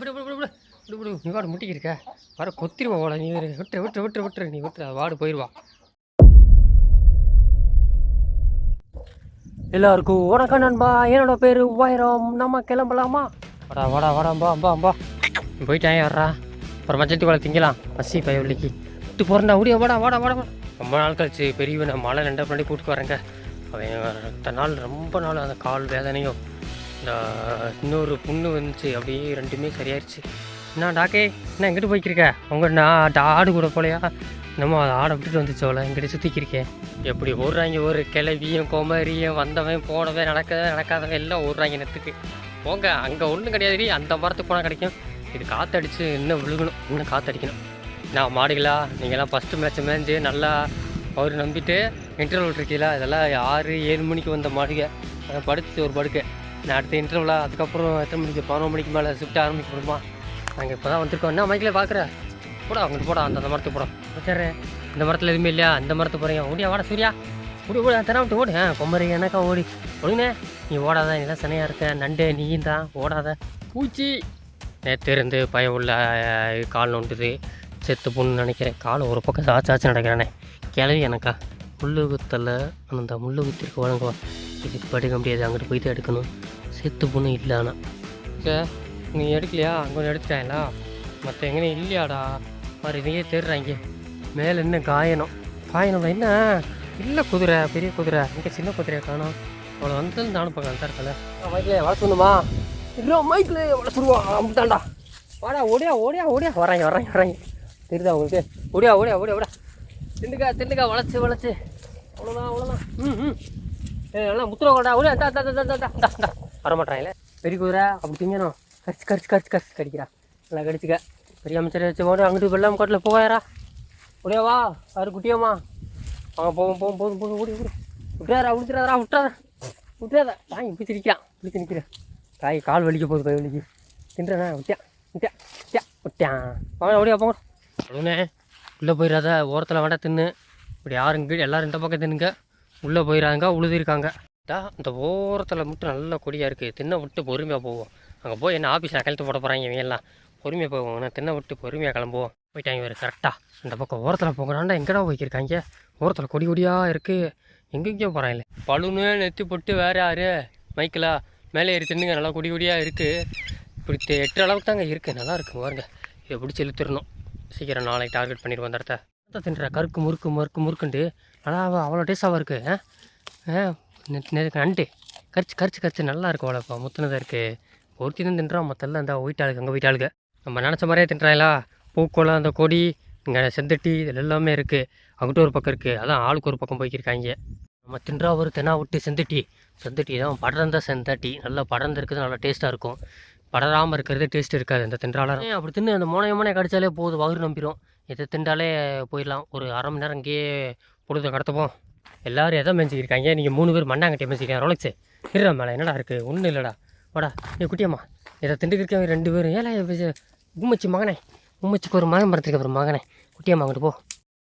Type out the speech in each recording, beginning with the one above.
விடு விடு விடு விடு. விடு நீ வாடு முட்டிக்கிருக்க. வர கொத்திருவா போல. நீ விட்டு விட்டு விட்டு விட்டுரு. நீ விட்டு வாடு போயிடுவா எல்லாருக்கும் வணக்கம் நண்பா. என்னோட பேர் வைரம். நம்ம கிளம்பலாமா? வாடா வாடா வாடாம்பா பா அம்பா போயிட்டேன் போயிட்டான் வர்றா. அப்புறம் மச்சத்து வேலை திங்கலாம் பசி பயவலிக்கு விட்டு போகிறா உடைய வாடா வாடா வாடா ரொம்ப நாள் கழிச்சு பெரியவனை மழை ரெண்டை பண்ணி கூப்பிட்டு வரேங்க. அவன் ரெண்டு நாள் ரொம்ப நாள் அந்த கால் வேதனையும் இன்னொரு புண்ணு வந்துச்சு. அப்படியே ரெண்டுமே சரியாயிருச்சு. என்ன டாக்கே என்ன எங்கிட்டு போய்க்கிருக்க? உங்கள் நான் ஆடு கூட போலையா? நம்ம அதை ஆடை விட்டுட்டு வந்துச்சோல எங்கிட்ட சுற்றிக்கிருக்கேன் எப்படி ஓடுறாங்க ஒரு கிளவியும் குமரியும் வந்தவன் போனவன் நடக்கவே நடக்காதவன் எல்லாம் ஓடுறாங்க நெத்துக்கு போங்க அங்கே ஒன்றும் கிடையாது அந்த மரத்துக்கு போனால் கிடைக்கும். இது காற்றடிச்சு இன்னும் விழுகணும். இன்னும் காற்றடிக்கணும் நான் மாடுகளா? நீங்கள்லாம் ஃபஸ்ட்டு மேட்ச் மேஞ்சு நல்லா அவர் நம்பிட்டு இன்டர்வல் இருக்கீங்களா? இதெல்லாம் ஆறு ஏழு மணிக்கு வந்த மாடுக. அதை படுத்துச்சு ஒரு படுக்கை. நான் அடுத்த இன்டர்வலாக அதுக்கப்புறம் எத்தனை மணிக்கு? பதினொரு மணிக்கு மேலே ஷிஃப்ட் ஆரம்பிக்கணுமா நாங்கள் இப்போ தான் வந்திருக்கோம். என்ன மைக்கில் பார்க்குற போடா அவங்களுக்கு போடா. அந்த அந்த மரத்துக்கு போடா. சரி இந்த மரத்தில் எதுவுமே இல்லையா? அந்த மரத்து போகிறீங்க ஓடியா வாடா சூர்யா. ஓடி ஓடி தர விட்டு ஓடு. ஆ கொம்மரி எனக்கா ஓடி. ஒழுங்கண்ணே நீ ஓடாத நீ தான் சனையாக இருக்க. நண்டே நீயும் தான். ஓடாத. பூச்சி. நேற்று இருந்து பய உள்ள கால் நோண்டுது. செத்து பொண்ணு நினைக்கிறேன். கால் ஒரு பக்கம் சாச்சாச்சு நடக்கிறேனே. கிளவி எனக்கா. முள்ளு குத்தல அந்த முள்ளு குத்திருக்கு வழங்குவா இதுக்கு படுக்க முடியாது. அங்கிட்டு போயிட்டு எடுக்கணும். செத்து புண்ணு இல்லை ஆனால் சார் நீ எடுக்கலையா? அங்கே எடுத்துட்டாங்களா மற்ற எங்கே இல்லையாடா. மாதிரி இதையே தேடுறாங்க. மேலே என்ன காயணும். காயணும் என்ன? இல்லை குதிரை பெரிய குதிரை. இங்கே சின்ன குதிரையை காணும். அவளை வந்து நானும் பார்க்கலாம் தான் இருக்கல மைக்கில் வளர்த்துணுமா இல்லை மைக்கில் வளர்த்துருவான் அப்படித்தான்டா வாடா ஓடியா ஓடியா ஓடியா. வராங்க வராங்க வராங்க தெரியுதா உங்களுக்கு? ஓடியா ஓடியா ஓடியா ஓடியா. திண்டுக்கா திண்டுக்கா வளைச்சு வளைச்சு அவ்வளோதான் அவ்வளோதான் ம் ம். ஏய், நல்லா முத்துற கொண்டா ஓடியா தா தா தா தா தா தா வரமாட்டாங்களே பெரிய குதிரை அப்படி திங்கணும். கரிச்சு கடிச்சு கரிச்சு கரிச்சு கடிக்கிறா. நல்லா கடிச்சுக்க. பெரிய அமைச்சரை வச்சு ஓடி அங்கிட்டு வெள்ளாம காட்டில் போவாயரா உடையவா அவர் அவரு குட்டியாம்மா? வாங்க போவோம் போதும் போதும் ஓடி ஓடி. விட்டுறாரா விட்டுறாரா விட்டுறாரா விட்டுறாத. தாய் இப்படி திரிக்கான் இப்படி நிற்கிறேன் தாய் கால் வலிக்க போகுது கை வலிக்கு. தின்றேண்ணா விட்டியா? விட்டியா? விட்டியா? விட்டியான் வாங்க ஓடியா போங்க. உள்ளே போயிடாத ஓரத்தில் வேண்டாம் தின்னு. இப்படி யாரும் கீழே எல்லோரும் இந்த பக்கம் தின்னுங்க. உள்ளே போயிடாதுங்க உழுதிருக்காங்க. டா இந்த ஓரத்தில் மட்டும் நல்ல கொடியாக இருக்குது தின்ன விட்டு பொறுமையாக போவோம். அங்கே போய் என்ன ஆஃபீஸில் கழுத்து போட போகிறாங்க இவங்க எல்லாம். பொறுமையாக போவோம் நான் தின்ன விட்டு பொறுமையாக கிளம்புவோம். போயிட்டாங்க இவர் கரெக்டாக இந்த பக்கம் ஓரத்தில் போகிறாண்டா எங்கடா போய்க்கிருக்காங்க? ஓரத்தில் கொடி கொடியாக இருக்குது எங்கெங்கேயோ போகிறாங்களே பழுன்னு நெத்தி போட்டு வேறு யார்? மைக்கிலா மேலே ஏறி தின்னுங்க. நல்லா கொடி கொடியாக இருக்குது இப்படி தெ- எட்டுற அளவுக்கு தாங்க இருக்குது நல்லா இருக்குது பாருங்க. இதை பிடிச்சி இழுத்துடணும். சீக்கிரம் நாளைக்கு டார்கெட் பண்ணிடுவோம் அந்த இடத்த. என்னத்த தின்ற கருக்கு முறுக்கு முறுக்கு முறுக்குண்டு. நல்லா அவ்வளோ டேஸ்டாக இருக்குது ஆ? நண்டு. கரிச்சு கரிச்சு கரிச்சு நல்லா இருக்கும் அவ்வளோப்பா முத்துனதாக இருக்குது ஒருத்தி தான் தின்றோம் மற்றெல்லாம் இந்த ஒயிட்டாளுக்கு அங்கே ஒயிட்டாளுக்கு நம்ம நினச்ச மாதிரியே தின்றாங்களா? பூக்கோளம் அந்த கொடி இங்கே செந்தட்டி இதில் எல்லாமே இருக்குது அங்கிட்ட ஒரு பக்கம் இருக்குது அதான் ஆளுக்கு ஒரு பக்கம் போய்க்கிருக்காங்க. நம்ம தின்றா ஒரு தெனா விட்டு செந்தட்டி. செந்தட்டி தான் படர்ந்த செந்தட்டி. நல்லா படர்ந்து இருக்குது நல்லா டேஸ்ட்டாக இருக்கும். படராமல் இருக்கிறது டேஸ்ட் இருக்காது. அந்த தின்றால அப்படி தின்னு? அந்த மோனைய மோனைய கடிச்சாலே போதும் வகுறு நம்பிடும் இதை தின்றாலே போயிடலாம். ஒரு அரை மணி நேரம் இங்கேயே பொழுது கடத்துப்போம் எல்லோரும் எதை மெஞ்சிக்கிருக்காங்க? நீங்கள் மூணு பேர் மண்ணாங்கட்டி மெஞ்சிக்கிறேன் ரோலக்ஸு இருடா மேலே. என்னடா இருக்குது ஒன்றும் இல்லைடா. வாடா நீ குட்டியம்மா. இதை திண்டுக்கிருக்கவங்க ரெண்டு பேரும். ஏழை உம்மச்சி மகனே. உம்மச்சிக்கு ஒரு மகன் மரத்துக்கு அப்புறம் மகனே. குட்டியம்மா அங்கிட்டு போ.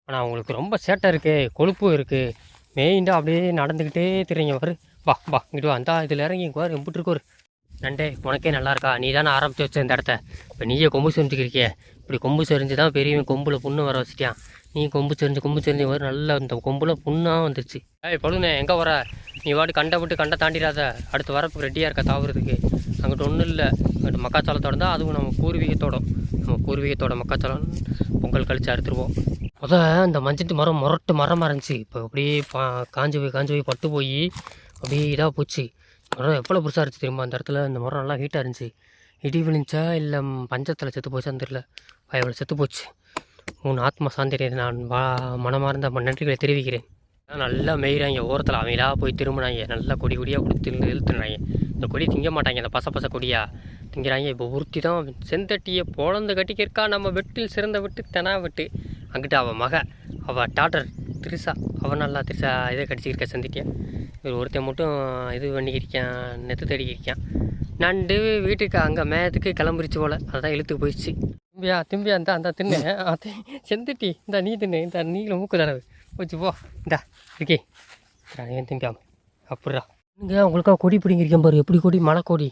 ஆனால் அவங்களுக்கு ரொம்ப சேட்டை இருக்குது கொழுப்பு இருக்குது மெயின்டாக அப்படியே நடந்துக்கிட்டே திரிங்க வரு வா வா இங்கிட்டு வா. அந்த இதில் இறங்கி இங்கே வரும் எம்பிட்டு நண்டே உனக்கே நல்லா இருக்கா நீ தானே ஆரம்பித்து வச்ச இந்த இடத்த. இப்போ நீயே கொம்பு சொரிஞ்சுக்கிறியே. இப்படி கொம்பு செரிஞ்சு தான் பெரியவன் கொம்பில் புண்ணு வர வச்சிட்டியான் நீ கொம்பு செரிஞ்சு கொம்பு செரிஞ்சு வர நல்லா இந்த கொம்பில் புண்ணாக வந்துருச்சு. ஏய் பழுனே எங்கே வர? நீ வாடி கண்டை விட்டு கண்டை தாண்டிடாத. அடுத்து வரப்புக்கு ரெடியாக இருக்க தாவுறதுக்கு அங்கிட்ட ஒன்றும் இல்லை. அங்கிட்டு மக்காச்சோளத்தோட தான் அதுவும் நம்ம பூர்வீகத்தோட. நம்ம பூர்வீகத்தோட மக்காச்சோளம் பொங்கல் கழிச்சு அறுத்துருவோம். முத அந்த மஞ்சத்து மரம் முரட்டு மரமாக இருந்துச்சு. இப்போ அப்படியே பா காஞ்சு போய் காஞ்சி போய் பட்டு போய் அப்படியே இதாக போச்சு. மரம் எவ்வளோ புதுசாக இருந்துச்சு தெரியுமா? அந்த இடத்துல இந்த மரம் நல்லா ஹீட்டாக இருந்துச்சு. இடி விழுந்துச்சா? இல்லை பஞ்சத்தில் செத்து போச்சான்னு தெரியல. பயவில் செத்து போச்சு. உன் ஆத்மா சாந்திரை நான் வா மனமார்ந்த ம- நன்றிகளை தெரிவிக்கிறேன். நல்லா மேயிறாங்க. ஓரத்தில் அவங்களா போய் திரும்பினாங்க. நல்லா கொடி கொடியாக கொடுத்து இழுத்துனாங்க. இந்த கொடி திங்க மாட்டாங்க. இந்த பச பச கொடியாக திங்கிறாங்க இப்போ ஒருத்தி தான் செந்தட்டியை பொழந்து கட்டிக்கிருக்கா நம்ம வெட்டில் சிறந்த வெட்டு தெனா வெட்டு. அங்கிட்ட அவள் மக அவள் டாட்டர் திரிசா. அவன் நல்லா திரிசா இதை கடிச்சிருக்கா செந்தட்டியா. இவர் ஒருத்தன் மட்டும் இது பண்ணிக்கிருக்கான் நெத்து தேடிக்கிருக்கான் நண்டு வீட்டுக்கு அங்கே மேயத்துக்கு கிளம்புரிச்சு போல். அதான் இழுத்து போயிடுச்சு. திம்பியா திம்பியா இந்த அந்த தின்னு. அது செந்துட்டி இந்த நீ தின்னு. இந்த நீங்களும் மூக்கு தடவு. போச்சு போ. இந்தா இருக்கே. ஏன் திங்காம அப்படிடா இங்கே உங்களுக்கா கொடி பிடிங்கிருக்கேன் பாரு. எப்படி கொடி? மலை கொடி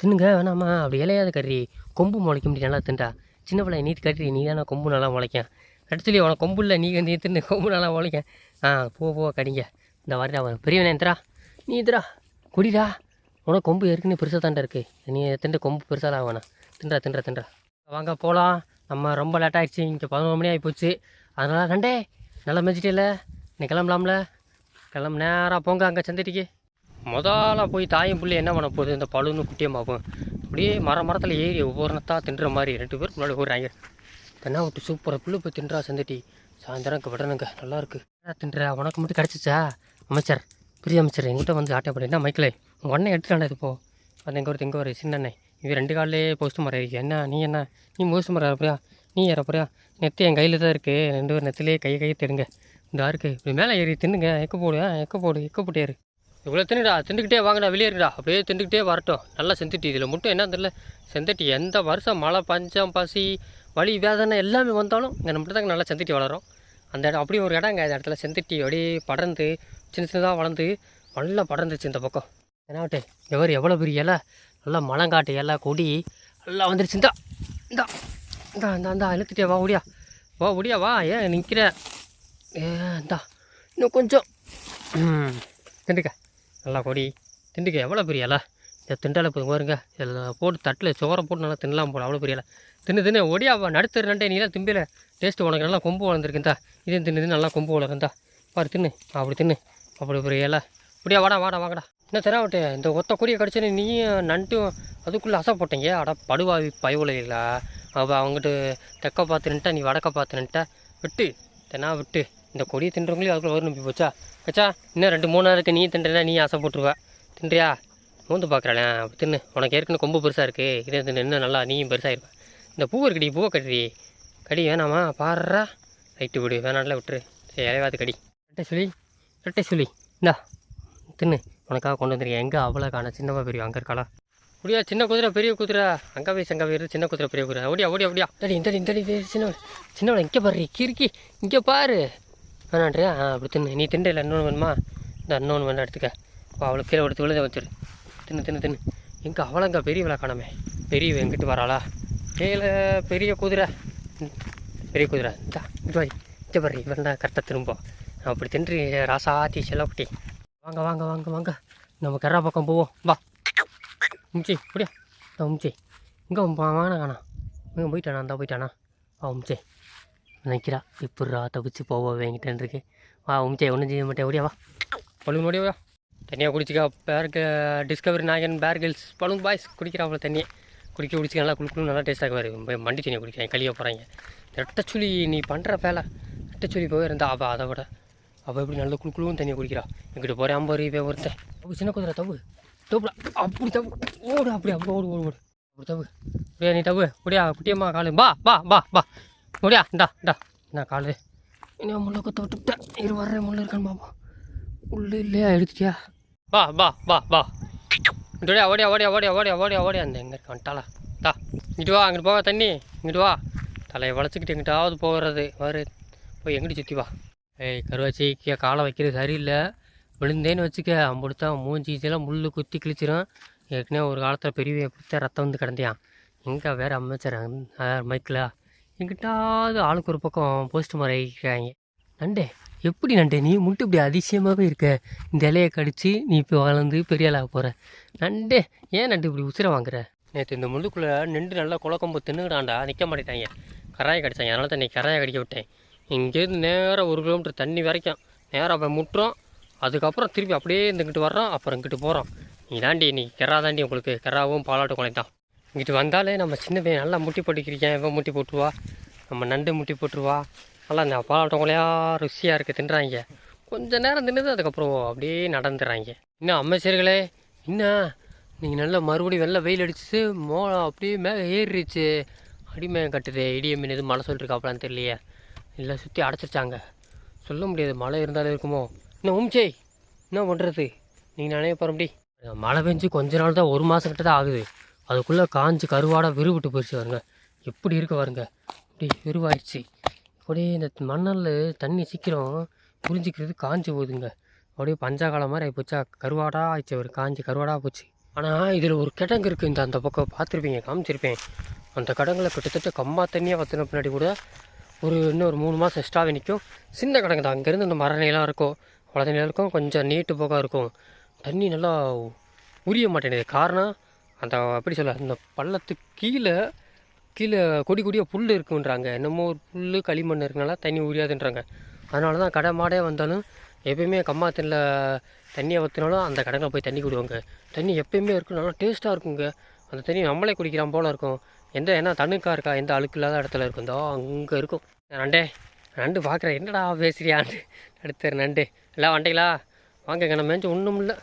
தின்னுங்க வேணாமா? அப்படி இலையாத கறி கொம்பு முளைக்க முடியும் நல்லா தின்டா சின்ன பிள்ளை நீ கறி நீ தானே கொம்பு நல்லா முளைக்கும். கடைசிலி உனக்கு கொம்பு இல்லை நீ நீ தின்னு கொம்பு நல்லா முளைக்கும். ஆ போ போ கடிங்க. இந்த வரடா அவன் பெரியவனே எந்திரா நீ எந்திரா குடிடா. உனக்கு கொம்பு ஏற்கனவே பெருசாக தாண்டா இருக்குது நீ திண்டு கொம்பு பெருசாக வேணாம் தின்றா தின்றா தின்றா. வாங்க போகலாம் நம்ம ரொம்ப லேட் ஆகிடுச்சு இங்கே பதினொரு மணி ஆகி போச்சு அதனால் நண்டே நல்லா இல்லை நீ கிளம்பலாம்ல. கிளம்பு நேராக போங்க அங்கே சந்தடிக்கு முதல்ல போய் தாயும் பிள்ளை என்ன பண்ண போகுது? இந்த பழுன்னு குட்டியம் பார்ப்போம் அப்படியே மர மரத்தில் ஏறி ஒவ்வொருத்தா தின்ற மாதிரி ரெண்டு பேருக்கு முன்னாடி ஓடுறாங்க. தென்னா விட்டு சூப்பராக புல்லு போய் தின்றா சந்தட்டி. சாயந்தரம் இங்கே விடணுங்க நல்லாயிருக்கு தின்றா தின்ற? உனக்கு மட்டும் கிடச்சிச்சா? அமைச்சர் பெரிய அமைச்சர் எங்கிட்ட வந்து ஆட்டை போட்டு என்ன மைக்கிளே உங்கள் அண்ணன் எடுத்துட்டாண்டா இது போ. அது எங்கே ஒரு எங்கே ஒரு சின்ன அண்ணன். இவன் ரெண்டு காலிலே போஸ்ட் மரம் இருக்கு? என்ன நீ என்ன? நீ போஸ்ட் மரம் ஏறப்பறியா நீ ஏறப்பறியா நெத்து என் கையில் தான் இருக்குது ரெண்டு பேர் நெத்திலே கை கையை தெடுங்க. இந்த இருக்குது இப்படி மேலே ஏறி தின்னுங்க. எக்க போடு ஆ, எக்க போடு எக்க போட்டேரு இவ்வளோ தின்னுடா திண்டுக்கிட்டே வாங்கடா வெளியே இருக்குடா அப்படியே திண்டுக்கிட்டே வரட்டும். நல்லா செந்துட்டி இதில் மட்டும் என்ன தெரியல. செந்தட்டி எந்த வருஷம் மழை பஞ்சம் பசி வலி வேதனை எல்லாமே வந்தாலும் இங்கே நம்மகிட்ட தான் நல்லா செந்தட்டி வளரும் அந்த இடம் அப்படி ஒரு இடங்க. அந்த இடத்துல செந்தட்டி அப்படியே படர்ந்து சின்ன சின்னதாக வளர்ந்து நல்லா படர்ந்துச்சு இந்த பக்கம். ஏன்னாவட்டே எவர் எவ்வளோ பெரிய இலை? நல்லா மலங்காட்டு இலை கொடி நல்லா வந்துருச்சு. இந்தா இந்தா இந்தா இந்தா இந்தா இழுத்துட்டே வா ஒடியா வா ஒடியா வா. ஏன் நிற்கிற ஏ இந்தா இன்னும் கொஞ்சம். கண்டுக்க நல்லா கொடி. திண்டுக்க எவ்வளோ பெரிய இலை? இதை திண்டால போதும் பாருங்க. இதில் போட்டு தட்டில் சோறை போட்டு நல்லா தின்னலாம் போல. அவ்வளோ பெரிய இலை. தின்னு தின்னு ஒடியா நடுத்தர் நண்டே நீலாம் திம்பில டேஸ்ட்டு உனக்கு நல்லா கொம்பு வளர்ந்துருக்குந்தா இதையும் தின்னு தின்னு நல்லா கொம்பு வளர்ந்தா பாரு தின்னு. அப்படி தின்னு. அப்படி பெரிய இலை. அப்படியா வாடா வாடா வாங்கடா. என்ன தெராவட்டே இந்த ஒத்த கொடியை கடிச்சேன்னு நீயும் நண்டும் அதுக்குள்ளே அசை போட்டீங்க. அட படுவாவி பயவுலையில அவள் அவங்ககிட்ட தெக்க பார்த்து நின்ட்டா நீ வடக்க பார்த்து நின்ட்டா. விட்டு. தென்னா விட்டு. இந்த கொடியை தின்றவங்களையும் அதுக்குள்ளே வரும் நம்பி போச்சா? வச்சா இன்னும் ரெண்டு மூணு நாளுக்கு நீ தின்றா நீ ஆசை போட்டுருவா தின்றியா? மூந்து பார்க்குறாளே தின்னு. உனக்கு ஏற்கனவே கொம்பு பெருசாக இருக்குது இதை தின்னு. இன்னும் நல்லா நீயும் பெருசாக இருப்பா. இந்த பூ இருக்கடி பூவை கட்டுடி. கடி வேணாமா? பாடுறா. ரைட்டு விடு. வேணாம்ல விட்டுரு. சரி இலைவாத்து கடி. ரெட்டை சொல்லி ரெட்டை சொல்லி இந்தா. தின்னு. உனக்காக கொண்டு வந்துருக்கேன். எங்கே அவ்வளோ காண சின்னவா பெரிய அங்கே இருக்காளா? அப்படியா சின்ன குதிரை பெரிய குதிரை. அங்கே போய் சங்க போயிரு சின்ன குதிரை பெரிய குதிரை. ஓடியா ஓடியா ஓடியா இந்தடி இந்தடி இந்தடி சின்னவன் சின்னவன் இங்கே பாரு. கிறுக்கி இங்கே பாரு. வேணான்றியா? ஆ அப்படி தின்னு. நீ திண்டு இல்லை இன்னொன்று வேணுமா? இந்த இன்னொன்று வேணா எடுத்துக்க. அப்போ அவளுக்கு கீழே எடுத்து விழுத வச்சிரு. தின்னு தின்னு தின்னு. எங்கே அவளங்க பெரிய விழா காணாமே. பெரிய எங்கிட்டு வராளா? கீழே பெரிய குதிரை. பெரிய குதிரை. இந்தா இங்கே வாய் இங்கே பாரு இவன் தான் கரெக்டாக திரும்ப அப்படி தின்று ராசாத்தி செல்லப்பட்டி வாங்க வாங்க வாங்க வாங்க. நம்ம கரா பக்கம் போவோம். வா. உம்ச்சி அப்படியா ஆ உம்ச்சி இங்கே வாங்க காணா இங்கே போயிட்டானா? அந்த போயிட்டானா? ஆ உம்ச்சே நினைக்கிறா. இப்பட்றா தப்பிச்சு போவோம் வேங்கிட்டேன் இருக்கு வா உமிச்சே ஒன்றும் செய்ய மாட்டேன். ஓடியா வா. பழுங்கு ஓடியா. தனியாக குடிச்சிக்கா. பேர் டிஸ்கவரி நாயகன் பேர் கேர்ள்ஸ் பழுங்கு பாய்ஸ் குடிக்கிறா அவ்வளோ தண்ணியை. குடிக்க குடிச்சு நல்லா குளிக்கணும் நல்லா டேஸ்ட்டாக வரும் மண்டி தண்ணியை குடிக்கிறேன் கழிய போகிறாங்க ரெட்டச்சுளி நீ பண்ணுற வேலை. ரெட்டச்சுளி போய் இருந்தா அவள் அதை விட. அவள் எப்படி நல்ல குளுக்குழுவும் தண்ணியை குடிக்கிறா. எங்கிட்ட போகிறேன் ஐம்பது ரூபாய் ஒருத்தன். சின்ன குதிரை தவு. தவுடா அப்படி தவு. ஓடு அப்படி அப்படி ஓடு ஓடு ஓடு. அப்படி தவு. அப்படியா நீ தவு. அப்படியா குட்டியம்மா காலு. பா பா பா பா முடியா இந்தா இந்தா. என்ன காலு. இன்னும் முள்ள கொத்த விட்டுட்டேன் இரு வர்ற முள்ள இருக்கான்னு பாப்போம். உள்ளே இல்லையா எடுத்துட்டியா? வா பா வா பா இங்கடியா ஓடியா ஓடியா ஓடியா ஓடியா ஓடியா ஓடியா. அந்த எங்கே இருக்க வந்துட்டாளா தா இங்கிட்டு வா அங்கிட்டு போவா தண்ணி. இங்கிட்டு வா. தலையை வளைச்சிக்கிட்டு எங்கிட்டாவது போகிறது. வரு. போய் எங்கிட்டு சுற்றி வா. ஏய் கருவாச்சி கீழே காலை வைக்கிறது சரியில்லை. விழுந்தேன்னு வச்சுக்க. அம்புடுத்தான் மூஞ்சி இதெல்லாம் முள் குத்தி கிழிச்சிரும். ஏற்கனவே ஒரு காலத்தில் பெரிய பிடித்த ரத்தம் வந்து கிடந்தியான் எங்கே வேறு அமைச்சர் மைக்கில் எங்கிட்டாவது ஆளுக்கு ஒரு பக்கம் போஸ்ட் மாதிரி இருக்கிறாங்க நண்டே எப்படி நண்டே? நீ மட்டும் இப்படி அதிசயமாகவே இருக்க. இந்த இலையை கடிச்சு நீ இப்போ வளர்ந்து பெரிய ஆளாக போகிற நண்டே ஏன் நண்டு இப்படி உசிரை வாங்குற? நேற்று இந்த முள்ளுக்குள்ளே நின்று நல்லா குழக்கம்போ தின்னுக்கிட்டான்டா. நிற்க மாட்டேட்டாங்க கராயை கடிச்சாங்க. அதனால தான் நீ கராயை கடிக்க விட்டேன். இங்கேருந்து நேராக ஒரு கிலோமீட்டர் தண்ணி வரைக்கும். நேராக போய் முட்டுறோம் அதுக்கப்புறம் திருப்பி அப்படியே இருந்துக்கிட்டு வர்றோம் அப்புறம் இங்கிட்டு போகிறோம் நீ தாண்டி நீ கெரா தாண்டி உங்களுக்கு கெராவும் பாலாட்டு குழந்தை தான் இங்கிட்டு வந்தாலே நம்ம சின்ன பையன் நல்லா முட்டி போட்டுக்கிறீங்க இவன் முட்டி போட்டுருவா. நம்ம நண்டு முட்டி போட்டுருவா. நல்லா இந்த பாலாட்டம் ருசியாக இருக்குது தின்றாங்க. கொஞ்ச நேரம் தின்னுது அதுக்கப்புறம் அப்படியே நடந்துடுறாங்க இன்னும் அமைச்சர்களே என்ன? நீங்கள் நல்லா மறுபடியும் வெள்ளை வெயில் அடிச்சு மோ அப்படியே மேலே ஏறிடுச்சு. அடிமேகம் கட்டுது இடிய மீன் எதுவும் மழை சொல்லிருக்காப்பலான்னு தெரியலையே. இல்லை சுற்றி அடைச்சிருச்சாங்க. சொல்ல முடியாது மழை இருந்தாலும் இருக்குமோ? இன்னும் உம்ச்சே என்ன பண்ணுறது நீங்கள் நினைவு போகிற முடி மழை பெஞ்சு கொஞ்ச நாள் தான் ஒரு மாதம் கிட்ட தான் ஆகுது. அதுக்குள்ளே காஞ்சு கருவாடாக விருவிட்டு போயிடுச்சு வருங்க எப்படி இருக்க வருங்க இப்படி விருவாயிடுச்சு அப்படியே இந்த மண்ணல் தண்ணி சீக்கிரம் புரிஞ்சிக்கிறது காஞ்சி போகுதுங்க. அப்படியே பஞ்சா காலம் மாதிரி ஆகிப்போச்சா கருவாடாக ஆயிடுச்சு ஒரு காஞ்சி கருவாடாக போச்சு. ஆனால் இதில் ஒரு கிடங்கு இருக்குது இந்த அந்த பக்கம் பார்த்துருப்பீங்க காமிச்சிருப்பேன். அந்த கடங்களை கிட்டத்தட்ட கம்மா தண்ணியாக வற்றின பின்னாடி கூட ஒரு இன்னும் ஒரு மூணு மாதம் எக்ஸ்ட்ராவே நிற்கும் சின்ன கிடங்கு தான். அங்கேருந்து இந்த மரணையெல்லாம் இருக்கும். அவ்வளோ இருக்கும். கொஞ்சம் நீட்டு போக இருக்கும். தண்ணி நல்லா உரிய மாட்டேங்குது. காரணம் அந்த எப்படி சொல்ல அந்த பள்ளத்துக்கு கீழே கீழே கொடி கொடியாக புல் இருக்குன்றாங்க. என்னமோ ஒரு புல் களிமண் இருக்கனால தண்ணி உரியாதுன்றாங்க அதனால தான் கடை மாடே வந்தாலும் எப்பயுமே கம்மாத்தில் தண்ணியை வற்றினாலும் அந்த கடையில் போய் தண்ணி குடிவாங்க தண்ணி எப்பயுமே இருக்கும் நல்லா டேஸ்ட்டாக இருக்குங்க. அந்த தண்ணி நம்மளே குடிக்கிறான் போல் இருக்கும். எந்த என்ன தண்ணுக்கா இருக்கா எந்த அழுக்கு இல்லாத இடத்துல இருக்கும். அங்கே இருக்கும். நண்டே நண்டு பார்க்குறேன் என்னடா பேசுறியான்ட்டு. அடுத்த நண்டு. எல்லாம் வண்டிங்களா? வாங்கங்க நம்ம மேய்ச்சி ஒன்றும் இல்லை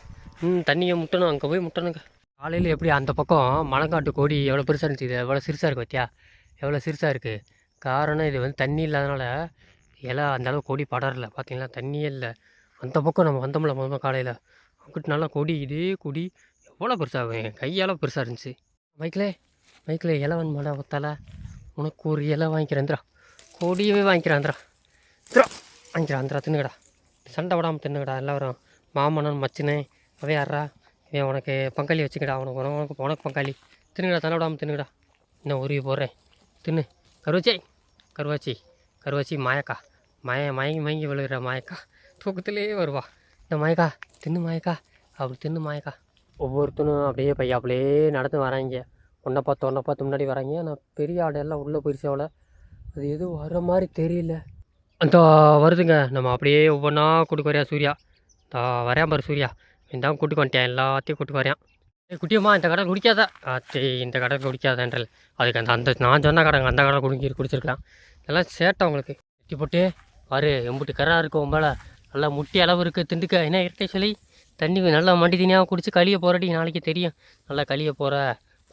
ம் தண்ணியை முட்டணும் அங்கே போய் முட்டணுங்க. காலையில் எப்படி அந்த பக்கம் மலங்காட்டு கோடி எவ்வளோ பெருசாக இருந்துச்சு இது எவ்வளோ சிறுசாக இருக்குது பார்த்தியா எவ்வளோ சிறுசாக இருக்குது காரணம் இது வந்து தண்ணி இல்லாதனால இலை அந்த அளவு கொடி படரல. பார்த்தீங்களா தண்ணியே இல்லை. அந்த பக்கம் நம்ம வந்தோம்ல முதல்ல காலையில். அங்கிட்டு நல்லா கொடி இதே கொடி எவ்வளோ பெருசாக என் கையால் பெருசாக இருந்துச்சு. மைக்கிலே மைக்கில் இலை வந்து மாடா ஒத்தால உனக்கு ஒரு இலை வாங்கிக்கிறேன்த்ரா கொடியவே வாங்கிக்கிறான்த்ரா திரா வாங்கிக்கிறேன். அந்திரா தின்னுக்கடா. சண்டை விடாமல் தின்னுக்கடா. எல்லாரும் மாமனன் மச்சினே அவன் இவன் உனக்கு பங்காளி வச்சுக்கடா உனக்கு உனக்கு உனக்கு உனக்கு பங்காளி. தின்னுடா தலை விடாமல் தின்னுடா இன்னும் உருவி போடுறேன். தின்னு. கருவாச்சி. கருவாச்சி. கருவாச்சி மாயக்கா. மய மயங்கி மயங்கி விழுகிற மாயக்கா. தூக்கத்திலே வருவா. இந்த மாயக்கா தின்னு மாயக்கா. அப்படி தின்னு மாயக்கா. ஒவ்வொருத்தனும் அப்படியே பையாப்பிலே நடந்து வராங்க. ஒன்றை பார்த்து ஒன்றை பார்த்து முன்னாடி வராங்க. ஆனால் பெரிய ஆடெல்லாம் உள்ளே போயிடுச்சு அவ்வளோ அது எதுவும் வர மாதிரி தெரியல. அந்த வருதுங்க. நம்ம அப்படியே ஒவ்வொன்றா கொடுக்க வரையா சூர்யா? தா வரையான் பாரு சூர்யா. இதான் கூட்டி வந்துட்டேன் எல்லாத்தையும் கூட்டி வரையான் குட்டியம்மா இந்த கடை குடிக்காத. ஆச்சே இந்த கடை குடிக்காதன்றல். அதுக்கு அந்த அந்த நான் சொன்ன கடை அந்த கடை குடிங்கி குடிச்சிருக்கலாம். இதெல்லாம் சேட்டை உங்களுக்கு. வெட்டி போட்டு பாரு எம்புட்டு கரா இருக்கும் உன் மேலே. நல்லா முட்டி அளவு இருக்குது திண்டுக்க. என்ன இரட்டை சொல்லி தண்ணி நல்லா மண்டி தனியாக குடிச்சு கழிய போகிறடி நாளைக்கு தெரியும். நல்லா கழிய போகிற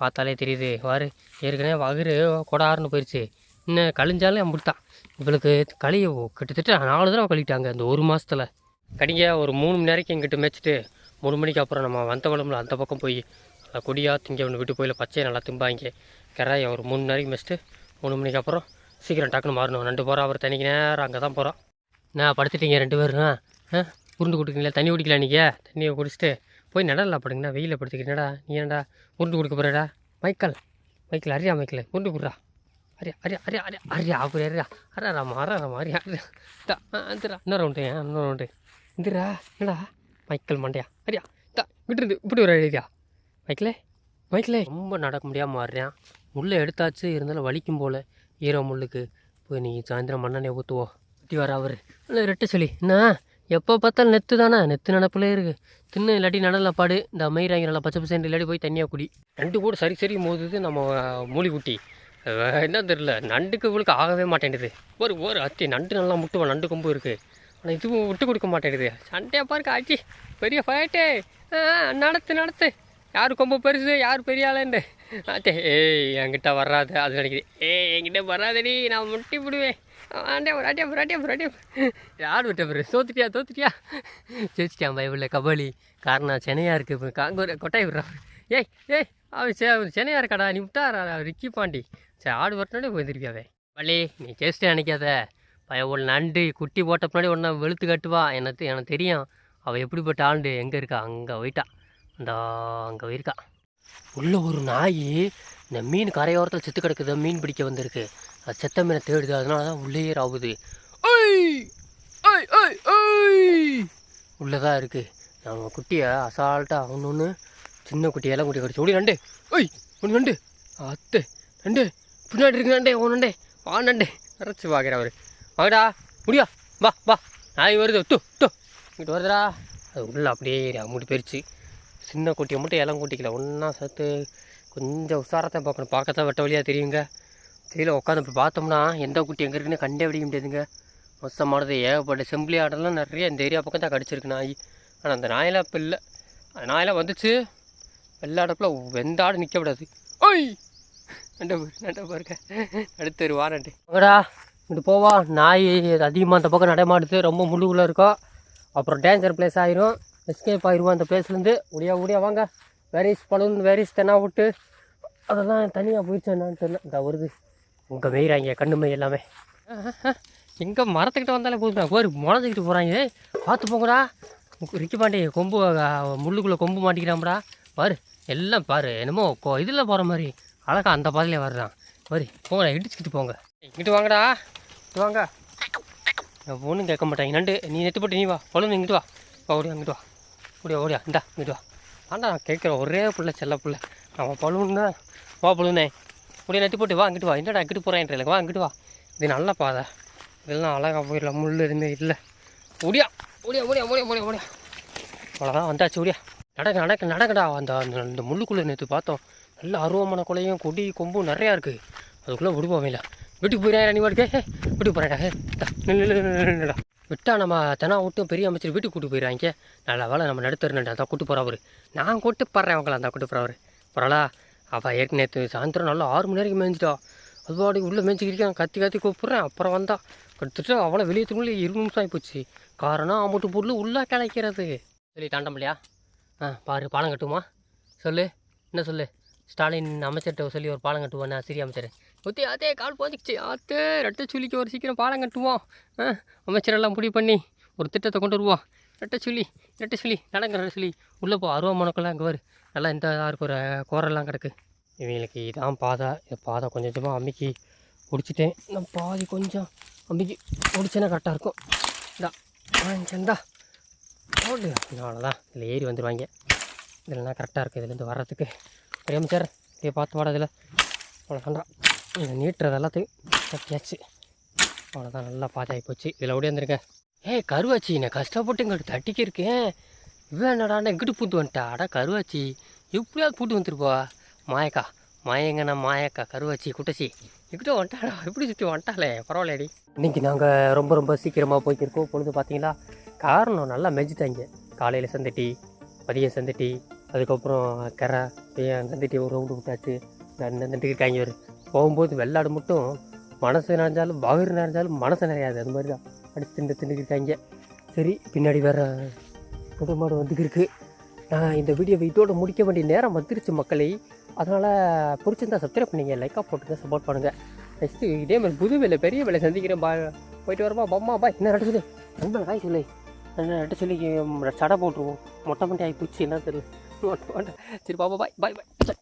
பார்த்தாலே தெரியுது. வாரு ஏற்கனவே வகுறு கொடாருன்னு போயிடுச்சு இன்னும் கழிஞ்சாலும் அப்படித்தான் இவளுக்கு கழிய கிட்டத்தட்ட நாலு தடவை கழிட்டாங்க அந்த ஒரு மாதத்தில் கடிங்க ஒரு மூணு மணி நேரத்துக்கு எங்கிட்ட மேய்ச்சிட்டு மூணு மணிக்கு அப்புறம் நம்ம வந்த வந்தவளம்ல அந்த பக்கம் போய் நல்லா கொடியாக திங்க ஒன்று விட்டு போயில பச்சையை நல்லா திம்பாங்க. கராயை ஒரு மூணு மணி நேரத்துக்கு மேய்ச்சிட்டு மூணு மணிக்கு அப்புறம் சீக்கிரம் டக்குன்னு மாறணும். ரெண்டு போகிறோம் அவர் தனிக்கு நேரம் அங்கே தான் போகிறோம் நான் படுத்துட்டீங்க ரெண்டு பேரும்? ஆ உருண்டு கொடுக்குறீங்களா? தண்ணி குடிக்கல நீங்கள் தண்ணியை குடிச்சிட்டு போய் நடல படுங்கண்ணா வெயிலில் படுத்துக்கிறீங்கடா நீ ஏன்டா உருண்டு கொடுக்க போகிறடா மைக்கல் மைக்கல் அரியா மைக்கல் உருண்டு கொடுறா அரியா அரியா அரியா அரியா அரியா அப்படி அரியா. அராமா ராமா அரியா. அரியா தா இன்னொரு உண்டு இன்னொரு உண்டு இந்திரா என்னடா? மைக்கேல் மண்டையா? அரியா தா விட்டுருந்து இப்படி ஒரு அழியா மைக்கிளே மைக்கிளே ரொம்ப நடக்க முடியாமல் மாறுறேன். உள்ளே எடுத்தாச்சு இருந்தாலும் வலிக்கும் போல். ஈரோ முள்ளுக்கு. போய் நீ சாயந்தரம் மண்ணெண்ணெய் ஊற்றுவோ ஊற்றி வர அவர். இல்லை ரெட்டை சொல்லி. என்ன? எப்போ பார்த்தாலும் நெத்து தானே? நெத்து நினப்பிலே இருக்குது தின்னு இல்லாட்டி நடனில் பாடு. இந்த மயிராங்க நல்லா பச்சை பசங்க இல்லாட்டி போய் தண்ணியாக குடி. ரெண்டு கூட சரி சரி மோதுது நம்ம மூலி குட்டி. என்ன தெரில நண்டுக்கு இவளுக்கு ஆகவே மாட்டேங்குது ஒரு ஒரு அத்தி நண்டு நல்லா முட்டுவான் நண்டு கொம்பு இருக்குது ஆனால் இதுவும் விட்டு கொடுக்க மாட்டேங்குது. சண்டையாக பாருங்க ஆச்சு பெரிய ஃபைட்டே நடத்து நடத்து. யார் கொம்பு பெருசு யார் பெரிய ஆளுண்டு ஆச்சே ஏய் என்கிட்ட வராது. அது நினைக்குது. ஏய் என்கிட்ட வராதடி நான் முட்டி விடுவேன் ஆண்டே ஒரு புராட்டியா ஒரு அட்டியா ஒரு யார் விட்ட பிறகு? தோத்துட்டியா தோத்துட்டியா? ஜெயிச்சிட்டான் பைபிளில் கபடி. காரணம் சென்னையாக இருக்குது இப்போ காங்கூர் கொட்டாய் விடுறான். ஏய் ஏய் அவன் செ சென்னையாக இருக்காடா? நீ விட்டாரா? ரிக்கி பாண்டி. சரி ஆடு வரட்டோடனே போயிருந்திருக்காவே பள்ளி நீ ஜெயிச்சிட்டே நினைக்காத. பையன் ஒரு நண்டு குட்டி போட்ட பின்னாடி உடனே வெளுத்து கட்டுவா. எனக்கு எனக்கு தெரியும். அவள் எப்படிப்பட்ட ஆண்டு எங்கே இருக்கா? அங்கே போயிட்டா. அந்த அங்கே போயிருக்கா. உள்ளே ஒரு நாய் இந்த மீன் கரையோரத்தில் செத்து கிடக்குது. மீன் பிடிக்க வந்திருக்கு. அது செத்த மீனை தேடுது. அதனால தான் உள்ளேயே ஆகுது உள்ளே தான் இருக்குது நம்ம குட்டியை அசால்ட்டாக ஒன்று ஒன்று சின்ன குட்டியெல்லாம் குட்டி கிடச்சி. ஓடி நண்டு. ஓய் ஒன்று நண்டு. அத்தை நண்டு. பின்னாடி இருக்கு நண்டே. ஓ நண்டே. வா நண்டே. அரைச்சி பார்க்குறேன் அவர் வாங்கடா. முடியா. வா வா. நாய் வருது. டு டு இங்கிட்டு வருதுடா. அது உள்ளே அப்படியே அம்முட்டு போயிடுச்சு சின்ன குட்டியை மட்டும் இளம் குட்டிக்கல. ஒன்றா சேர்த்து கொஞ்சம் உசாரத்தை பார்க்கணும். பார்க்கத்தான் வெட்ட வழியாக தெரியுங்க. தெரியல உட்காந்து இப்போ பார்த்தோம்னா எந்த குட்டி எங்கே இருக்குன்னு கண்டே பிடிக்க முடியாதுங்க. மொத்தமானது ஏகப்பட்ட செம்பிளி ஆடெல்லாம் நிறைய இந்த ஏரியா பக்கம் தான் கடிச்சிருக்கு நாய். ஆனால் அந்த நாயெல்லாம் இப்போ இல்லை. அந்த நாயெல்லாம் வந்துச்சு. வெள்ள அடுப்பில் வெந்த ஆடு நிற்க விடாது. ஓய்! நண்ட பாரு நண்ட பாருங்க. அடுத்து ஒரு வாரண்டு. வாங்கடா. இங்கிட்டு போவா. நாய் அதிகமாக அந்த பக்கம் நடமாடுது. ரொம்ப முள்ளுக்குள்ளே இருக்கும் அப்புறம் டேஞ்சர் பிளேஸ் ஆயிரும். எஸ்கேப் ஆயிடுவோம் அந்த பிளேஸ்லேருந்து ஒடியா ஒடியா வாங்க. வேரிஸ் பலூன் வேரிஸ் தென்னா விட்டு. அதெல்லாம் தனியாக போயிடுச்சு என்னன்னு தெரியல. இந்த வருது. உங்கள் மெயிறாங்க கண்ணு மை எல்லாமே. எங்கே மரத்துக்கிட்ட வந்தாலே போதும் ஒரு முளைஞ்சிக்கிட்டு போகிறாங்க பார்த்து போங்கடா. ரிக்கி பாண்டி கொம்பு முள்ளுக்குள்ளே கொம்பு மாட்டிக்கிறான்டா. பாரு எல்லாம் பாரு. என்னமோ கோ இதில் போகிற மாதிரி. அழகா அந்த பாதையிலே வர்றான். பாரு போங்க இடிச்சுக்கிட்டு போங்க. இங்கிட்டு வாங்கடா. இங்கிட்டு வாங்க. ஒன்றும் கேட்க மாட்டேன். நண்டு நீ நெத்து போட்டு நீ வா. பொழுது இங்கிட்டு வா. வா ஓடியா இங்கிட்டு வா. ஓடியா ஓடியா. இந்தா இங்கிட்டு வா. ஆண்டா நான் கேட்குறேன் ஒரே பிள்ளை செல்ல புள்ள. அவன் பழுவுன்னா வா பழுவுனே. ஒடியா நெத்து போட்டு வா இங்கிட்டு வா. என்னடா இங்கிட்டு போகிறேன் வா இங்கிட்டு வா. இது நல்ல பாதை. இதெல்லாம் அழகாக போயிடலாம். முள் எதுவுமே இல்லை. ஓடியா ஓடியா ஓடியா ஓடியா ஓடியா ஓடியா. அவ்வளோதான் வந்தாச்சு ஓடியா. நடக்க நடக்க நடக்கடா. அந்த அந்த அந்த முள்ளுக்குள்ளே நேற்று பார்த்தோம். நல்ல அருவமான கொலையும் கொடி கொம்பும் நிறையா இருக்குது அதுக்குள்ளே விடுவோம் இல்லை வீட்டுக்கு போயிடா நீ வாட்டுக்கு வீட்டுக்கு போகிறேன்டா விட்டா நம்ம தெனா விட்டு பெரிய அமைச்சர் வீட்டுக்கு கூட்டு போயிடறாங்க நல்ல வேலை நம்ம நடுத்தருண்டா தான் கூட்டு போகிறவர் நான் கூட்டு போடுறேன் அவங்கள அந்த கூட்டு போகிறவர் பரவாயில்ல அவள் ஏற்கனவே நேற்று சாயந்தரம் நல்லா ஆறு மணி வரைக்கும் மேய்ஞ்சிட்டா. அது பாடி உள்ளே மேய்ஞ்சிக்கிட்டு கத்தி கத்தி கூப்பிட்றேன் அப்புறம் வந்தா. கிட்டத்தட்ட அவ்வளோ வெளியே திரும்பி இருபது நிமிஷம் ஆகிப்போச்சு காரணம் அமௌண்ட்டு பொருள் உள்ளே கிளைக்கிறது சொல்லி தாண்டமில்லையா ஆ பாரு பாலம் கட்டுமா சொல்லு என்ன சொல்லு? ஸ்டாலின் அமைச்சர்கிட்ட சொல்லி ஒரு பாலம் கட்டுவானா சிறிய அமைச்சர். ஒத்தி ஆத்தே கால் போஞ்சிக்கிச்சு. ஆத்து ரெட்டை சுழிக்கு ஒரு சீக்கிரம் பாலம் கட்டுவோம். ஆ அமைச்சரெல்லாம் முடிவு பண்ணி ஒரு திட்டத்தை கொண்டு வருவோம். ரெட்டை சொல்லி ரெட்டை சுழி நடங்க ரெட்டை சொல்லி உள்ளே போ அருவாமனுக்கெல்லாம் அங்கே வரு நல்லா இந்த இருக்கு ஒரு கோரெல்லாம் கிடக்கு. இவங்களுக்கு இதான் பாதை. இந்த பாதை கொஞ்சம் கொஞ்சமாக அம்மிக்கு பிடிச்சிட்டேன். நான் பாதி கொஞ்சம் அம்மிக்கி பிடிச்சேன்னா கரெக்டாக இருக்கும். இந்தா வாங்கிச்சந்தா ஓடு அவ்வளோதான் இதில் ஏறி வந்துடுவாங்க இதெல்லாம் கரெக்டாக இருக்குது இதுலேருந்து வர்றதுக்கு. அமைச்சர் இங்கே பார்த்து வாடா இதில். அவ்வளோதான்டா இதை நீட்டுறது எல்லாத்தையும் கட்டியாச்சு. அவ்வளோதான் நல்லா பாதையாகி போச்சு. இதில் ஓடியாந்துருக்கேன் ஏய் கருவாச்சி நான் கஷ்டப்பட்டு இங்கிட்டு தட்டிக்கு இருக்கேன் என்னடாண்டா இங்கிட்டு பூத்து வந்துட்டா. அடா கருவாச்சி எப்படியாவது பூட்டு வந்துருப்பா மாயக்கா மாயங்கண்ணா மாயக்கா கருவாச்சி குட்டச்சி இங்கிட்ட வந்துட்டாடா. எப்படி சுற்றி வந்துட்டாலே? பரவாயில்லடி இன்னைக்கு நாங்கள் ரொம்ப ரொம்ப சீக்கிரமாக போய்க்கிருக்கோம். பொழுது பார்த்தீங்களா காரணம் நல்லா மெஞ்சிட்டாங்க. காலையில் சந்தட்டி மதியம் சந்தட்டி அதுக்கப்புறம் கரை சந்தட்டி ஒரு ரவுண்டு விட்டாச்சு. நண்டுக்கு இருக்காங்க ஒரு போகும்போது வெள்ளாடு மட்டும் மனசு நிறைஞ்சாலும் வயிறு நிறைஞ்சாலும் மனசு நிறையாது அது மாதிரி தான். அடிச்சு திண்டு திண்டுக்கிட்டாங்க சரி பின்னாடி வேறு குடும்பம் மாடு வந்துக்கிருக்கு. நான் இந்த வீடியோவை இதோட முடிக்க வேண்டிய நேரம் வந்துருச்சு மக்களை. அதனால் பிடிச்சிருந்தா சப்ஸ்கிரைப் பண்ணிங்க லைக்காக போட்டுங்க சப்போர்ட் பண்ணுங்கள் நெக்ஸ்ட்டு இதே மாதிரி புது வேலை பெரிய வேலை சந்திக்கிறேன். பா போயிட்டு வரமா பம்மா பா என்ன நட்டு சொல்லு நண்பன் காய் சொல்லு? என்ன நட்ட சொல்லி சடை போட்டுருவோம். மொட்டை மண்டி ஆகி போச்சு என்ன தெரியல. மொட்டை மொட்டை சரி பாப்பா பாய் பாய் பாய்